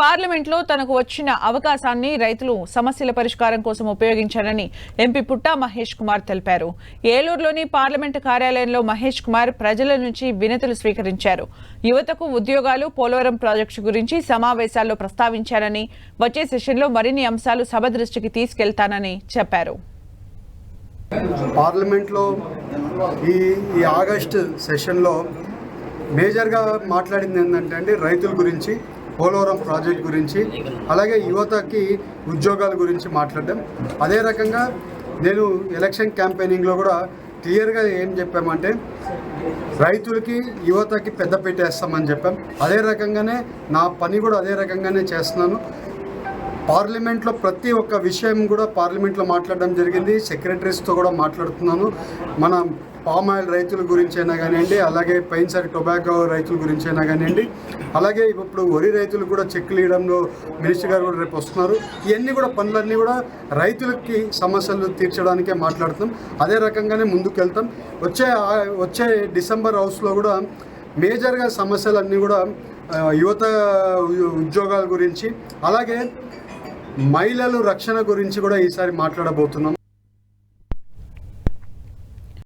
పార్లమెంట్లో తనకు వచ్చిన అవకాశాన్ని రైతులు సమస్యల పరిష్కారం కోసం ఉపయోగించారని ఎంపీ పుట్టా మహేష్ కుమార్ తెలిపారు. ఏలూరులోని పార్లమెంటు కార్యాలయంలో మహేష్ కుమార్ ప్రజల నుంచి వినతులు స్వీకరించారు. యువతకు ఉద్యోగాలు పోలవరం ప్రాజెక్టు గురించి సమావేశాల్లో ప్రస్తావించారని వచ్చే సెషన్లో మరిన్ని అంశాలు సభ దృష్టికి తీసుకెళ్తానని చెప్పారు. పార్లమెంట్లో ఈ ఈ ఆగస్ట్ సెషన్లో మేజర్గా మాట్లాడింది ఏంటంటే అండి రైతుల గురించి. పోలవరం ప్రాజెక్ట్ గురించి అలాగే యువతకి ఉద్యోగాల గురించి మాట్లాడడం. అదే రకంగా నేను ఎలక్షన్ క్యాంపెయినింగ్లో కూడా క్లియర్గా ఏం చెప్పామంటే రైతులకి యువతకి పెద్ద పెట్టేస్తామని చెప్పాం. అదే రకంగానే నా పని కూడా అదే రకంగానే చేస్తున్నాను. పార్లమెంట్లో ప్రతి ఒక్క విషయం కూడా పార్లమెంట్లో మాట్లాడడం జరిగింది. సెక్రటరీస్తో కూడా మాట్లాడుతున్నాను. మన పామ్ ఆయిల్ రైతుల గురించి అయినా కానివ్వండి అలాగే పైన్సర్ టొబాకో రైతుల గురించి అయినా కానివ్వండి అలాగే ఇప్పుడు వరి రైతులు కూడా చెక్కులు ఇవ్వడంలో మినిస్టర్ గారు కూడా రేపు వస్తున్నారు. ఇవన్నీ కూడా పనులన్నీ కూడా రైతులకి సమస్యలు తీర్చడానికే మాట్లాడుతున్నాం. అదే రకంగానే ముందుకు వెళ్తాం వచ్చే వచ్చే డిసెంబర్ హౌస్లో కూడా మేజర్గా సమస్యలన్నీ కూడా యువత ఉ- ఉద్యోగాల గురించి అలాగే మహిళలు రక్షణ గురించి కూడా ఈసారి మాట్లాడబోతున్నాం.